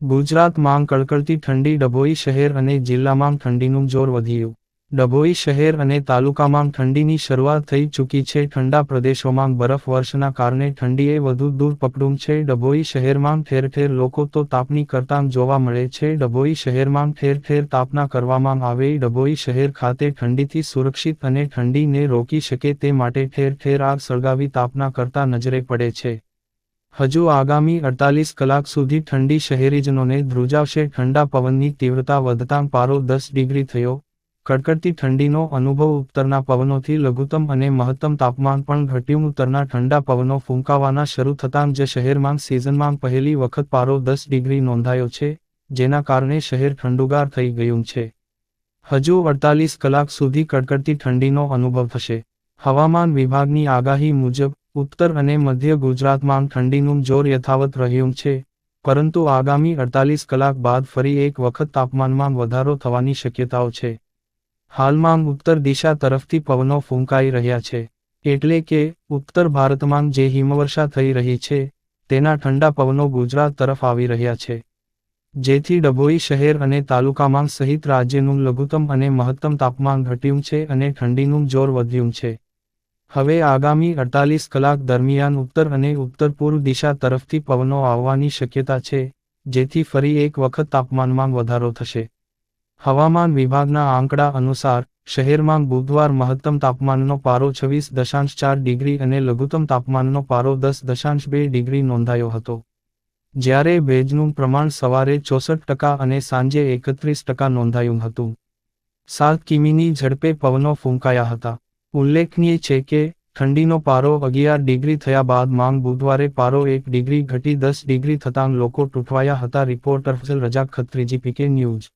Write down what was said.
ગુજરાતમાં કડકડતી ઠંડી ડભોઈ શહેર અને જિલ્લામાં ઠંડીનું જોર વધ્યું. ડભોઈ શહેર અને તાલુકામાં ઠંડીની શરૂઆત થઈ ચૂકી છે. ઠંડા પ્રદેશોમાં બરફવર્ષના કારણે ઠંડીએ વધુ દૂર પકડું છે. ડભોઈ શહેરમાં ઠેર ઠેર લોકો તો તાપની કરતાં જોવા મળે છે. ડભોઈ શહેરમાં ઠેર ઠેર તાપના કરવામાં આવે. ડભોઈ શહેર ખાતે ઠંડીથી સુરક્ષિત અને ઠંડીને રોકી શકે તે માટે ઠેર ઠેર આગ સળગાવી તાપના કરતા નજરે પડે છે. હજુ આગામી અડતાલીસ કલાક સુધી ઠંડી શહેરીજનોને ધ્રુજાવશે. ઠંડા પવનની તીવ્રતા વધતાં પારો દસ ડિગ્રી થયો. કડકડતી ઠંડીનો અનુભવ ઉત્તરના પવનોથી લઘુત્તમ અને મહત્તમ તાપમાન પણ ઘટ્યું. ઉત્તરના ઠંડા પવનો ફૂંકાવાના શરૂ થતાં જ શહેરમાં સિઝનમાં પહેલી વખત પારો દસ ડિગ્રી નોંધાયો છે, જેના કારણે શહેર ઠંડુગાર થઈ ગયું છે. હજુ અડતાલીસ કલાક સુધી કડકડતી ઠંડીનો અનુભવ થશે. હવામાન વિભાગની આગાહી મુજબ ઉત્તર અને મધ્ય ગુજરાતમાં ઠંડીનું જોર યથાવત રહ્યું છે, પરંતુ આગામી અડતાલીસ કલાક બાદ ફરી એક વખત તાપમાનમાં વધારો થવાની શક્યતાઓ છે. હાલમાં ઉત્તર દિશા તરફથી પવનો ફૂંકાઈ રહ્યા છે, એટલે કે ઉત્તર ભારતમાં જે હિમવર્ષા થઈ રહી છે, તેના ઠંડા પવનો ગુજરાત તરફ આવી રહ્યા છે. જેથી ડભોઈ શહેર અને તાલુકામાં સહિત રાજ્યનું લઘુત્તમ અને મહત્તમ તાપમાન ઘટ્યું છે અને ઠંડીનું જોર વધ્યું છે. હવે આગામી અડતાલીસ કલાક દરમિયાન ઉત્તર અને ઉત્તર પૂર્વ દિશા તરફથી પવનો આવવાની શક્યતા છે, જેથી ફરી એક વખત તાપમાનમાં વધારો થશે. હવામાન વિભાગના આંકડા અનુસાર, શહેરમાં બુધવાર મહત્તમ તાપમાનનો પારો છવ્વીસ દશાંશ ચાર ડિગ્રી અને લઘુત્તમ તાપમાનનો પારો દસ દશાંશ બે ડિગ્રી નોંધાયો હતો. જ્યારે ભેજનું પ્રમાણ સવારે ચોસઠ ટકા અને સાંજે એકત્રીસ ટકા નોંધાયું હતું. સાત કિમીની ઝડપે પવનો ફૂંકાયા હતા. ઉલ્લેખનીય છે કે, ઠંડીનો પારો અગિયાર ડિગ્રી થયા બાદ માંગ બુધવારે પારો એક ડિગ્રી ઘટી દસ ડિગ્રી થતાં લોકો તૂટવાયા હતા. રિપોર્ટર ફઝલ રજાક ખત્રીજી, પીકે ન્યૂઝ.